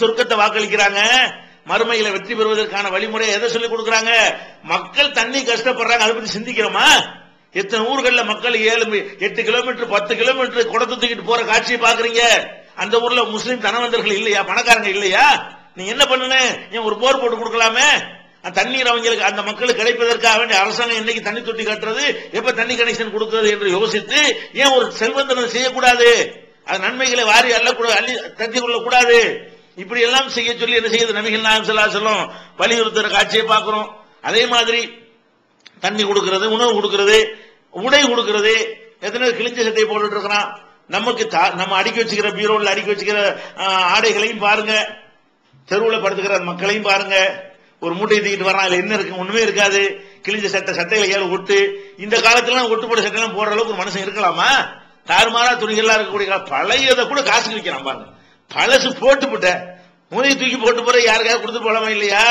சொர்க்கத்தை வாக்களிக்கிறாங்க. மறுமையில வெற்றி பெறுவதற்கான வழிமுறை எதை சொல்லி கொடுக்கறாங்க? மக்கள் தண்ணி கஷ்டப்படுறாங்க. அதை பத்தி சிந்திக்கிறோமா? எத்தனை ஊர்கள்ல மக்கள் ஏழு எட்டு கிலோமீட்டர் பத்து கிலோமீட்டர் குடத்தை தூக்கிட்டு போற காட்சியை பாக்குறீங்க அந்த ஊர்ல முஸ்லீம் தனவந்தர்கள் இல்லையா? பணக்காரங்க இல்லையா? நீ என்ன பண்ணுன? ஏன் ஒரு போர் போட்டு கொடுக்கலாமே? அந்த தண்ணீர் அவங்களுக்கு அந்த மக்களுக்கு கிடைப்பதற்காக வேண்டிய அரசாங்கம் என்னைக்கு தண்ணி தொட்டி கட்டுறது? எப்ப தண்ணி கனெக்ஷன் கொடுக்கிறது என்று யோசித்து ஏன் ஒரு செல்வந்தனம் செய்யக்கூடாது? அது நன்மைகளை வாரி அள்ளக்கூடாது அள்ளி தட்டி கொள்ளக்கூடாது. இப்படி எல்லாம் செய்ய சொல்லி என்ன செய்யுது நபிகள் நாயம் ஸல்லல்லாஹு சொல்லும் வலியுறுத்துற காட்சியை பார்க்கிறோம். அதே மாதிரி தண்ணி கொடுக்கறது உணவு கொடுக்கறது உடை கொடுக்கறது. எத்தனை கிழிஞ்ச சட்டையை போட்டுட்டு இருக்கிறான். நமக்கு தா- நம்ம அடுக்கி வச்சுக்கிற பீரோல அடுக்கி வச்சுக்கிற ஆடைகளையும் பாருங்க. தெருவில் படுத்துக்கிற மக்களையும் பாருங்க. ஒரு மூட்டை தூக்கிட்டு வரான் அதுல என்ன இருக்கு? ஒண்ணுமே இருக்காது. கிழிஞ்ச சட்டை சட்டையில ஏழு ஒட்டு. இந்த காலத்துல ஒட்டுப்பட சட்டை போடுற அளவுக்கு ஒரு மனுஷன் இருக்கலாமா? தாறுமாறா துணிகள்லாம் இருக்கக்கூடிய பழையதை கூட காசுக்கு விற்கிறான் பாருங்க. பழசு போட்டு போட்ட. மூதையை தூக்கி போட்டு போற யாருக்காவது கொடுத்து போலாமா இல்லையா?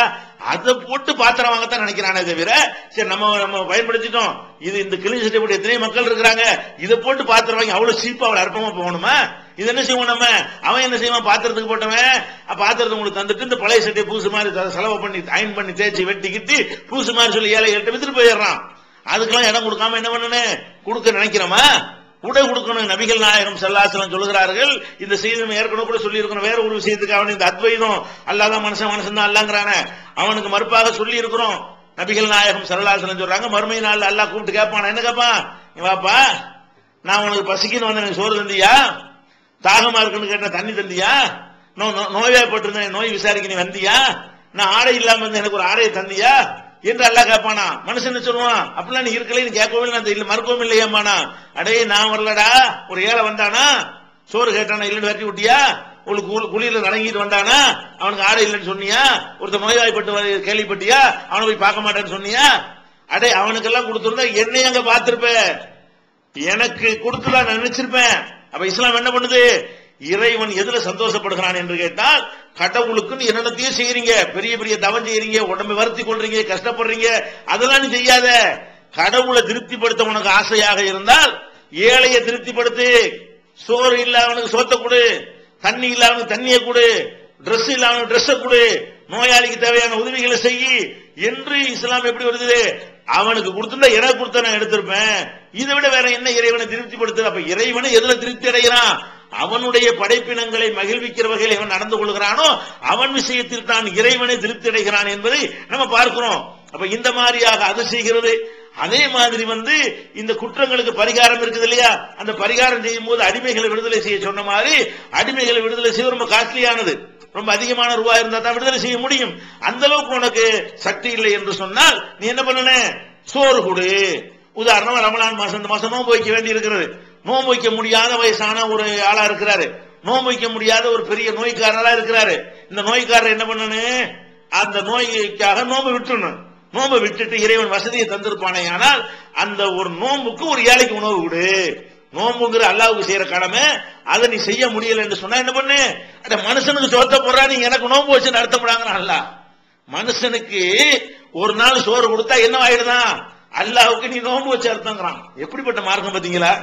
அதை போட்டு பாத்திரம் வாங்கத்தான் நினைக்கிறானே தவிர சரி நம்ம நம்ம பயன்படுத்திட்டோம். இது இந்த கிளி சட்டை எத்தனை மக்கள் இருக்கிறாங்க. இதை போட்டு பாத்திரம் வாங்கி அவ்வளவு சீப்பா அவ்வளவு அற்பமா போகணுமா? இது என்ன செய்வோம் நம்ம? அவன் என்ன செய்வான்? பாத்திரத்துக்கு போட்டவன்? பாத்திரத்தை உங்களுக்கு தந்துட்டு இந்த பழைய சட்டையை பூசு மாதிரி செலவு பண்ணி அயன் பண்ணி தேய்ச்சி வெட்டிக்கிட்டு பூசு மாதிரி சொல்லி ஏழை எட்டு வித்துட்டு போயிடுறான். அதுக்கெல்லாம் இடம் கொடுக்காம என்ன பண்ணனு கொடுக்க நினைக்கிறோமா? உடை கொடுக்கணும் நபிகள் நாயகம் செல்லாசலம் சொல்லுகிறார்கள் இந்த செய்தி ஏற்கனவே கூட சொல்லி இருக்கணும் வேற ஒரு விஷயத்துக்கு அவன் இந்த அத்வைதம் அல்லாதான் மனுஷன் மனுஷன் தான் அல்லாங்கிறானே. அவனுக்கு மறுப்பாக சொல்லி இருக்கிறோம் நபிகள் நாயகம் செல்லாசலம் சொல்றாங்க மறுமை நாள் அல்லா கூப்பிட்டு கேட்பான். என்ன கேட்பான் நீ வாப்பா நான் உனக்கு பசிக்குன்னு வந்து எனக்கு சோறு தந்தியா? தாகமா இருக்குன்னு கேட்ட தண்ணி தந்தியா? நோ- நோ- நோய்வாய்ப்பட்டிருந்தேன் நோய் விசாரிக்க நீ வந்தியா? நான் ஆடை இல்லாம இருந்தேன் எனக்கு ஒரு ஆடையை தந்தியா? என்று அல்லாஹ் கேட்பானா? மனுஷன் என்ன சொல்லுவான் அப்படிலாம் நீ இருக்கல நீ கேட்கவும் இல்லை நான் இல்ல மறுக்கவும் இல்லையாமானா அடே நான் வரலடா. ஒரு ஏழை வந்தானா? சோறு கேட்டானா இல்லைன்னு வெட்டி விட்டியா? உங்களுக்கு குளியில நடங்கிட்டு வந்தானா? அவனுக்கு ஆடை இல்லைன்னு சொன்னியா? ஒருத்தர் நோய்வாய்ப்பட்டு கேள்விப்பட்டியா? அவனை போய் பார்க்க மாட்டேன்னு சொன்னியா? அடே அவனுக்கெல்லாம் கொடுத்துருந்தா என்னை அங்க பார்த்திருப்ப. எனக்கு கொடுத்துதான் நான் நினைச்சிருப்பேன். அப்ப இஸ்லாம் என்ன பண்ணுது? இறைவன் எதுல சந்தோஷப்படுகிறான் என்று கேட்டால் கடவுளுக்குன்னு என்னென்னத்தையும் செய்யறீங்க. பெரிய பெரிய தவம் செய்யறீங்க. உடம்பை வருத்தி கொள்றீங்க. கஷ்டப்படுறீங்க. அதெல்லாம் நீ செய்யாத. கடவுளை திருப்திப்படுத்த உனக்கு ஆசையாக இருந்தால் ஏழையை திருப்திப்படுத்து. சோறு இல்லாதவனுக்கு சோத்தை கொடு. தண்ணி இல்லாதவனுக்கு தண்ணியை கொடு. ட்ரெஸ் இல்லாதவனுக்கு ட்ரெஸ்ஸை கொடு. நோயாளிக்கு தேவையான உதவிகளை செய். என்று இஸ்லாம் எப்படி வருது? அவனுக்கு கொடுத்திருந்தா எனக்கு கொடுத்த நான் எடுத்திருப்பேன். இதை விட வேற என்ன இறைவனை திருப்திப்படுத்து அப்ப இறைவனை எதுல திருப்தி அடைகிறான்? அவனுடைய படைப்பினங்களை மகிழ்விக்கிற வகையில் இவன் நடந்து கொள்கிறானோ அவன் விஷயத்தில் தான் இறைவனை திருப்தி அடைகிறான் என்பதை நம்ம பார்க்கிறோம். அப்ப இந்த மாதிரியாக அது செய்கிறது. அதே மாதிரி வந்து இந்த குற்றங்களுக்கு பரிகாரம் இருக்குது இல்லையா? அந்த பரிகாரம் செய்யும் போது அடிமைகளை விடுதலை செய்ய சொன்ன மாதிரி அடிமைகளை விடுதலை செய்ய ரொம்ப காஸ்ட்லியானது. ரொம்ப அதிகமான ரூபாய் இருந்தா தான் விடுதலை செய்ய முடியும். அந்த அளவுக்கு உனக்கு சக்தி இல்லை என்று சொன்னால் நீ என்ன பண்ணன? சோறு கொடு. உதாரணமா ரமலான் மாசம் இந்த மாசம் நோன்பு வைக்க வேண்டி இருக்கிறது நோன்பு வைக்க முடியாத வயசான ஒரு ஆளா இருக்கிறாரு. நோன்பு வைக்க முடியாத ஒரு பெரிய நோய்க்காரரா இருக்கிறாரு. இந்த நோய்க்காரர் என்ன பண்ணனு? அந்த நோய்க்காக நோன்பு விட்டுணும் நோன்பை விட்டுட்டு இறைவன் வசதியை தந்திருப்பானே ஆனால் அந்த ஒரு நோன்புக்கு ஒரு ஏழைக்கு உணவு கொடு நோம்புங்கிற அல்லாவுக்கு செய்யற கடமை அதை நீ செய்ய முடியல என்று சொன்னா என்ன பண்ணு? அந்த மனுஷனுக்கு சோத்த போடுறா நீங்க எனக்கு நோன்பு வச்சு நடத்தப்படாங்கிறான் அல்ல மனுஷனுக்கு ஒரு நாள் சோறு கொடுத்தா என்ன ஆயிடுதான்? அல்லாவுக்கு நீ நோன்பு வச்சு அர்த்தங்கிறான். எப்படிப்பட்ட மார்க்கம் பாத்தீங்களா?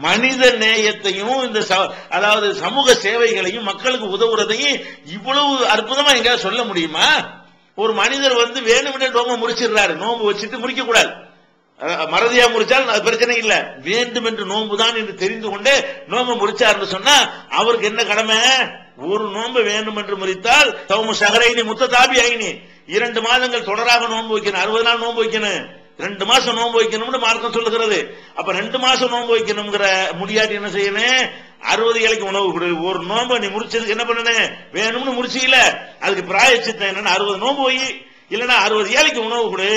மனித நேயத்தையும் இந்த ச- அதாவது சமூக சேவைகளையும் மக்களுக்கு உதவுறதையும் இவ்வளவு அற்புதமா எங்கேயாவது சொல்ல முடியுமா? ஒரு மனிதர் வந்து வேணும்னே நோம்பு முறிச்சிடுறாரு. நோம்பு வச்சுட்டு முடிக்க கூடாது மறதியா முறிச்சால் அது பிரச்சனை இல்ல. வேண்டும் என்று நோன்புதான் என்று தெரிந்து கொண்டே நோம்பு முறிச்சார்னு சொன்னா அவருக்கு என்ன கடமை? ஒரு நோன்பு வேண்டும் என்று முறித்தால் தவமு சகரைனி முத்த தாபி ஐனி இரண்டு மாதங்கள் தொடராக நோன்பு வைக்கணும். அறுபது நாள் நோன்பு வைக்கணும். ரெண்டு மாசம் நோன்பு வைக்கணும்னு மார்க்கம் சொல்லுகிறது. அப்ப ரெண்டு மாசம் நோன்பு வைக்கணுங்கிற முடியாட்டி என்ன செய்யணும் அறுபது ஏழைக்கு உணவு கொடு. ஒரு நோன்பை நீ முடிச்சதுக்கு என்ன பண்ணணும் வேணும்னு முடிச்சீல அதுக்கு பிராயச்சித்தம் என்னன்னு அறுபது நோன்பு வை. இல்லைன்னா அறுபது ஏழைக்கு உணவு கொடு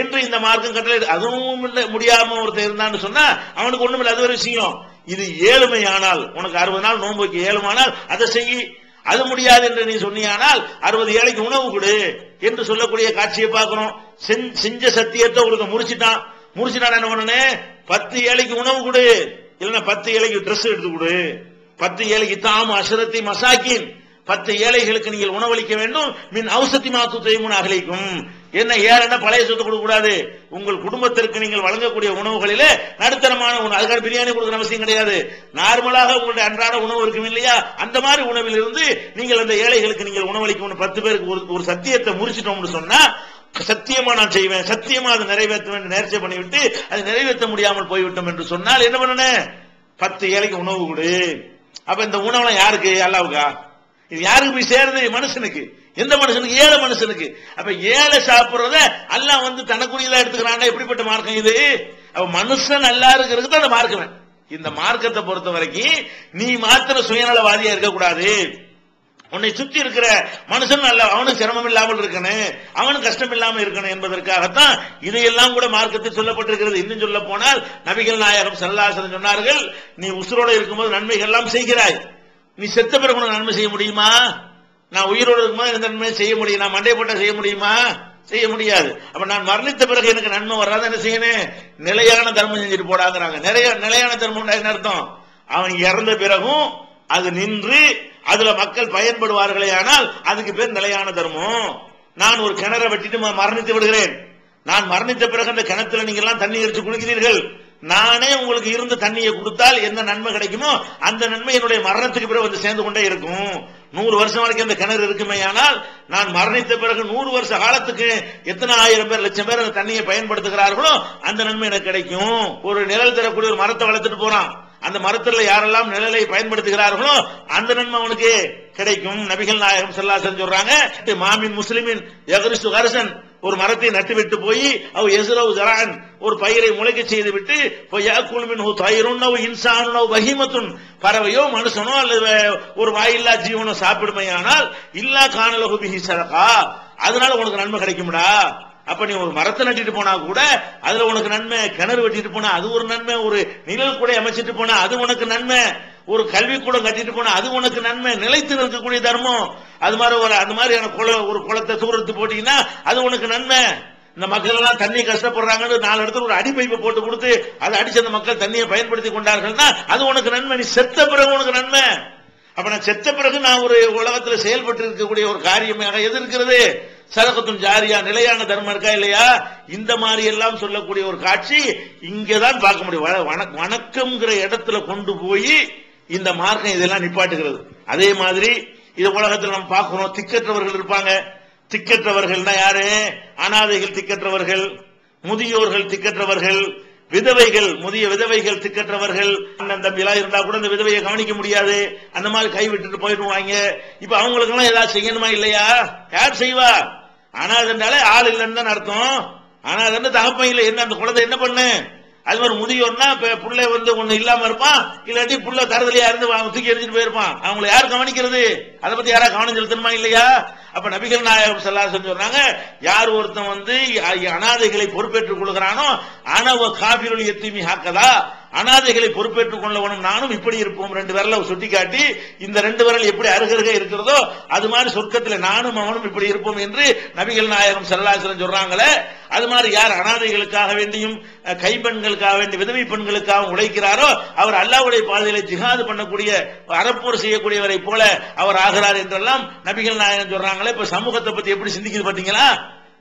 என்று இந்த மார்க்கம் கட்டளை அதுவும் முடியாம ஒருத்தர் இருந்தான்னு சொன்னா அவனுக்கு ஒண்ணும் இல்லை அது ஒரு விஷயம். இது ஏழுமையானால் உனக்கு அறுபது நாள் நோன்பு வைக்க ஏழுமானால் அதை செய். அது முடியாது என்று நீ சொன்னியானால் அறுபது ஏழைக்கு உணவு கொடு என்று சொல்லக்கூடிய காட்சியை பார்க்கணும். செஞ்- செஞ்ச சத்தியத்தை உங்களுக்கு முடிச்சுட்டான் முடிச்சுட்டான் என்ன பண்ணனே? பத்து ஏழைக்கு உணவு கொடு. இல்லைன்னா பத்து ஏழைக்கு ட்ரெஸ் எடுத்து கொடு. பத்து ஏழைக்கு தாம் அசரத்தி மசாக்கின். பத்து ஏழைகளுக்கு நீங்கள் உணவளிக்க வேண்டும். மின் ஔசத்தி மாத்து தெய்வன் அகலிக்கும் என்ன ஏறன்னா பழைய சொத்து கொடுக்க கூடாது? உங்கள் குடும்பத்திற்கு நீங்கள் வழங்கக்கூடிய உணவுகளிலே நடுத்தரமான உணவு. அதுக்காக பிரியாணி கொடுக்குற அவசியம் கிடையாது. நார்மலாக உங்களுடைய அன்றாட உணவு இருக்கும் இல்லையா? அந்த மாதிரி உணவில் இருந்து நீங்கள் அந்த ஏழைகளுக்கு நீங்கள் உணவளிக்கணும் பத்து பேருக்கு ஒரு ஒரு சத்தியத்தை முறிச்சிட்டோம்னு சொன்னா சத்தியமா நான் செய்வேன் சத்தியமா அதை நிறைவேற்றுவேன் நேர்ச்சி பண்ணிவிட்டு அது நிறைவேற்ற முடியாமல் போய்விட்டோம் என்று சொன்னால் என்ன பண்ணணும் பத்து ஏழைக்கு உணவு கொடு. அப்ப இந்த உணவுலாம் யாருக்கு? அல்லாவுக்கா? இது யாருக்கு போய் சேருது? மனுஷனுக்கு. எந்த மனுஷனுக்கு? ஏழை மனுஷனுக்கு. அப்ப ஏழை சாப்பிடுறத எல்லாம் வந்து தனக்குரியதா எடுத்துக்கிறான் எப்படிப்பட்ட மார்க்கம் இது? அப்ப மனுஷன் நல்லா இருக்கிறதுக்கு தான் அந்த இந்த மார்க்கத்தை பொறுத்த வரைக்கும் நீ மாத்திர சுயநலவாதியா இருக்கக்கூடாது. உன்னை சுத்தி இருக்கிற மனுஷன் நல்ல அவனுக்கு சிரமம் இல்லாமல் இருக்கணும் அவனுக்கு கஷ்டம் இல்லாமல் இருக்கணும் என்பதற்காகத்தான் இதையெல்லாம் கூட மார்க்கத்தில் சொல்லப்பட்டிருக்கிறது. இன்னும் சொல்ல போனால் நபிகள் நாயகம் சல்லாசன் சொன்னார்கள் நீ உசுரோட இருக்கும்போது நன்மைகள் எல்லாம் செய்கிறாய். நீ செத்த பிறகு உனக்கு நன்மை செய்ய முடியுமா? நான் உயிரோடு இருக்குமா? இந்த நன்மை செய்ய முடியும். நான் மண்டை போட்டால் செய்ய முடியுமா? செய்ய முடியாது. அப்ப நான் மரணித்த பிறகு எனக்கு நன்மை வராத என்ன செய்யணும்? நிலையான தர்மம் செஞ்சுட்டு போடாங்கிறாங்க நிறைய நிலையான தர்மம் என்ன அர்த்தம்? அவன் இறந்த பிறகும் அது நின்று அதுல மக்கள் பயன்படுவார்களே ஆனால் அதுக்கு பேர் நிலையான தர்மம். நான் ஒரு கிணறை வெட்டிட்டு மரணித்து விடுகிறேன். நான் மரணித்த பிறகு அந்த கிணத்துல நீங்க எல்லாம் தண்ணி எரிச்சு குளிக்கிறீர்கள். நானே உங்களுக்கு இருந்து தண்ணியை கொடுத்தால் என்ன நன்மை கிடைக்குமோ அந்த நன்மை என்னுடைய மரணத்துக்கு பிறகு வந்து சேர்ந்து கொண்டே இருக்கும். நூறு வருஷம் வரைக்கும் அந்த கிணறு இருக்குமே ஆனால் நான் மரணித்த பிறகு நூறு வருஷ காலத்துக்கு எத்தனை ஆயிரம் பேர் லட்சம் பேர் அந்த தண்ணியை பயன்படுத்துகிறார்களோ அந்த நன்மை எனக்கு கிடைக்கும். ஒரு நிழல் தரக்கூடிய ஒரு மரத்தை வளர்த்துட்டு போறான். அந்த மரத்துல யாரெல்லாம் நிழலை பயன்படுத்துகிறார்களோ அந்த நன்மை அவனுக்கு கிடைக்கும். நபிகள் நாயகம் செல்லா சொல்றாங்க மாமின் முஸ்லிமின் எகரிசு கரசன் ஒரு மரத்தை நட்டுவிட்டு போய் அவ் எசுரவு ஜரான் ஒரு பயிரை முளைக்க செய்து விட்டு யாக்குழுமின் தயிரும் இன்சானோ வகிமத்துன் பறவையோ மனுஷனோ அல்லது ஒரு வாயில்லா ஜீவனோ சாப்பிடுமையானால் இல்லா காணலகு பிஹி சதகா. அதனால உனக்கு நன்மை கிடைக்கும்டா. அப்ப நீ ஒரு மரத்தை நட்டிட்டு போனா கூட அதுல உனக்கு நன்மை கிணறு வெட்டிட்டு போனா அது ஒரு நன்மை ஒரு நிழல் கூட அமைச்சிட்டு போனா அது உனக்கு நன்மை. ஒரு கல்வி கூட கட்டிட்டு போனா அது உனக்கு நன்மை. நிலைத்து நிற்கக்கூடிய தர்மம். அது மாதிரி ஒரு அந்த மாதிரியான குளம் ஒரு குளத்தை தூரத்து போட்டீங்கன்னா அது உனக்கு நன்மை. இந்த மக்கள் எல்லாம் தண்ணி கஷ்டப்படுறாங்கன்னு நாலு இடத்துல ஒரு அடி பைப்பை போட்டு கொடுத்து அதை அடிச்சு அந்த மக்கள் தண்ணியை பயன்படுத்தி கொண்டார்கள்னா அது உனக்கு நன்மை. நீ செத்த பிறகு உனக்கு நன்மை. அப்ப நான் செத்த பிறகு நான் ஒரு உலகத்துல செயல்பட்டு இருக்கக்கூடிய ஒரு காரியமாக எது இருக்கிறது? சரகத்தும் ஜாரியா. நிலையான தர்மம் இருக்கா இல்லையா? இந்த மாதிரி எல்லாம் சொல்லக்கூடிய ஒரு காட்சி இங்கதான் பார்க்க முடியும். வ- வணக்கம்ங்கிற இடத்துல கொண்டு போய் இந்த மார்க்கம் இதெல்லாம் நிப்பாட்டுகிறது. அதே மாதிரி இது உலகத்தில் நம்ம பார்க்கிறோம் திக்கற்றவர்கள் இருப்பாங்க. திக்கற்றவர்கள்னா யாரு? அனாதைகள் திக்கற்றவர்கள் முதியோர்கள் திக்கற்றவர்கள் விதவைகள் முதிய விதவைகள் திக்கற்றவர்கள். அண்ணன் தம்பி எல்லாம் இருந்தா கூட அந்த விதவையை கவனிக்க முடியாது. அந்த மாதிரி கைவிட்டுட்டு போயிடுவாங்க. இப்ப அவங்களுக்கு எல்லாம் ஏதாவது செய்யணுமா இல்லையா? யார் செய்வா? அனாதன்றாலே ஆள் இல்லைன்னு தான் அர்த்தம். அனாதன்னு தகப்பன் இல்லை. என்ன அந்த குழந்தை என்ன பண்ணு? அது மாதிரி முதியோர்னா பிள்ளை வந்து ஒண்ணு இல்லாம இருப்பான். இல்லாட்டி புள்ள தரதலையா இருந்து அவன் தூக்கி எடுத்துட்டு போயிருப்பான். அவங்களை யார் கவனிக்கிறது? அதை பத்தி யாரா கவனம் செலுத்தணுமா இல்லையா? அப்ப நபிகள் நாயகம் செல்லாசன் சொல்றாங்க யார் ஒருத்தன் வந்து அனாதைகளை பொறுப்பேற்றுக் கொள்கிறானோ அனவ காபிருள் எத்திமி ஹாக்கதா அனாதைகளை பொறுப்பேற்றுக் கொள்ளவனும் நானும் இப்படி இருப்போம். ரெண்டு விரல சுட்டி காட்டி இந்த ரெண்டு விரல் எப்படி அருகருக இருக்கிறதோ அது மாதிரி சொர்க்கத்தில் நானும் அவனும் இப்படி இருப்போம் என்று நபிகள் நாயகம் செல்லாசலம் சொல்றாங்களே அது மாதிரி யார் அனாதைகளுக்காக வேண்டியும் கைப்பெண்களுக்காக வேண்டிய விதவி பெண்களுக்காக உழைக்கிறாரோ அவர் அல்லாவுடைய பாதையில ஜிஹாது பண்ணக்கூடிய அறப்போர் செய்யக்கூடியவரை போல அவர் ஆகிறார் என்றெல்லாம் நபிகள் நாயகம் சொல்றாங்களே. இப்ப சமூகத்தை பத்தி எப்படி சிந்திக்குது பாத்தீங்களா?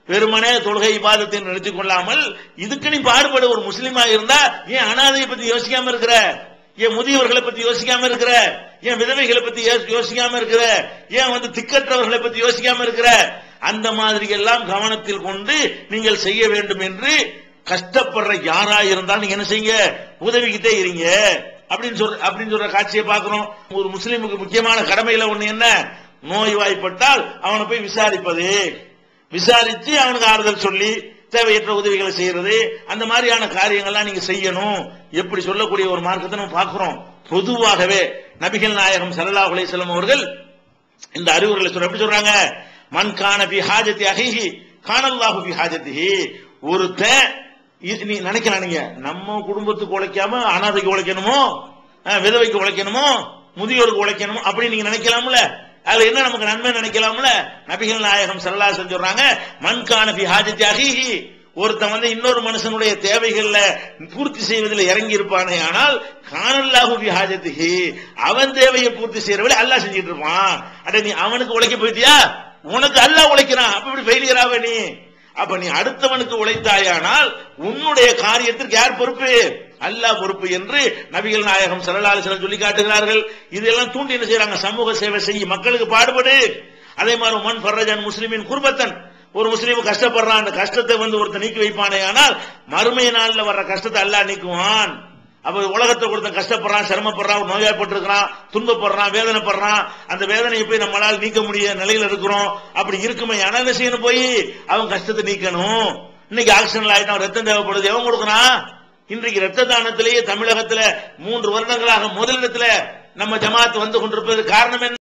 வெறுமனே தொழுகை இபாதத்தை நினைத்து கொள்ளாமல் இதுக்கு நீ பாடுபட ஒரு முஸ்லீமா இருந்தா ஏன் அனாதையை பத்தி யோசிக்காம இருக்கிற? ஏன் முதியவர்களை பத்தி யோசிக்காம இருக்கிற? ஏன் விதவைகளை பத்தி யோசிக்காம இருக்கிற? ஏன் வந்து திக்கற்றவர்களை பத்தி யோசிக்காம இருக்கிற? அந்த மாதிரி எல்லாம் கவனத்தில் கொண்டு நீங்கள் செய்ய வேண்டும் என்று கஷ்டப்படுற யாரா இருந்தாலும் நீங்க என்ன செய்யுங்க? உதவிக்கிட்டே இருங்க. அப்படின்னு சொல்ற அப்படின்னு சொல்ற காட்சியை பார்க்கிறோம். ஒரு முஸ்லீமுக்கு முக்கியமான கடமையில ஒண்ணு என்ன? நோய்வாய்ப்பட்டால் அவனை போய் விசாரிப்பது. விசாரித்து அவனுக்கு ஆறுதல் சொல்லி தேவையற்ற உதவிகளை செய்யறது. அந்த மாதிரியான காரியங்கள்லாம் நீங்க செய்யணும். எப்படி சொல்லக்கூடிய ஒரு மார்க்கத்தை நம்ம பார்க்கிறோம். பொதுவாகவே நபிகள் நாயகம் ஸல்லல்லாஹு அலைஹி அவர்கள் இந்த அறிவுரைகளை சொல்ற எப்படி சொல்றாங்க? மண் காண பி ஹாஜத்தி அகிஹி காணல்லாஹு பி ஹாஜத்திஹி. ஒருத்தன் நீ நினைக்கலாம் நீங்க நம்ம குடும்பத்துக்கு உழைக்காம அனாதைக்கு உழைக்கணுமோ? விதவைக்கு உழைக்கணுமோ? முதியோருக்கு உழைக்கணுமோ? அப்படி நீங்க நினைக்கலாம்ல. அதுல என்ன நமக்கு நன்மை நினைக்கலாம்ல? நபிகள் நாயகம் ஸல்லல்லாஹு சொல்றாங்க மன் கான பி ஒருத்தன் வந்து இன்னொரு மனுஷனுடைய தேவைகள்ல பூர்த்தி செய்வதில் இறங்கி இருப்பானே ஆனால் காணல்லாஹு பி அவன் தேவையை பூர்த்தி செய்யறவளை அல்லாஹ் செஞ்சுட்டு இருப்பான். அட நீ அவனுக்கு உழைக்க போயிட்டியா? உனக்கு அல்லாஹ் உழைக்கிறான். அப்ப இப்படி ஃபெயிலியர் நீ? அப்ப நீ அடுத்தவனுக்கு உழைத்தாயானால் உன்னுடைய காரியத்திற்கு யார் பொறுப்பு? அல்லாஹ் பொறுப்பு என்று நபிகள் நாயகம் சல்லல்லாஹு அலைஹி சொல்லி காட்டுகிறார்கள். இதெல்லாம் தூண்டி என்ன செய்யறாங்க சமூக சேவை செய்ய மக்களுக்கு பாடுபடு. அதே மாதிரி மன் பர்ரஜன் முஸ்லிமின் குர்பத்தன். ஒரு முஸ்லீம் கஷ்டப்படுறான் அந்த கஷ்டத்தை வந்து ஒருத்தன் நீக்கி வைப்பானே ஆனால் மறுமை நாளில் வர்ற கஷ்டத்தை அல்லாஹ் நீக்குவான். அப்ப உலகத்தை கொடுத்த கஷ்டப்படுறான் சிரமப்படுறான் நோயாய்ப்பட்டிருக்கிறான் துன்பப்படுறான் வேதனைப்படுறான். அந்த வேதனையை போய் நம்மளால் நீக்க முடிய நிலையில இருக்கிறோம். அப்படி இருக்குமே. ஆனா என்ன செய்யணும் போய்? அவன் கஷ்டத்தை நீக்கணும். இன்னைக்கு ஆக்சிடென்ட் ஆயிட்டான் ரத்தம் தேவைப்படுது. எவன் கொடுக்கறான்? இன்றைக்கு ரத்த தானத்திலேயே தமிழகத்துல மூன்று வருடங்களாக முதலிடத்துல நம்ம ஜமாத் வந்து கொண்டிருப்பது காரணம் என்ன?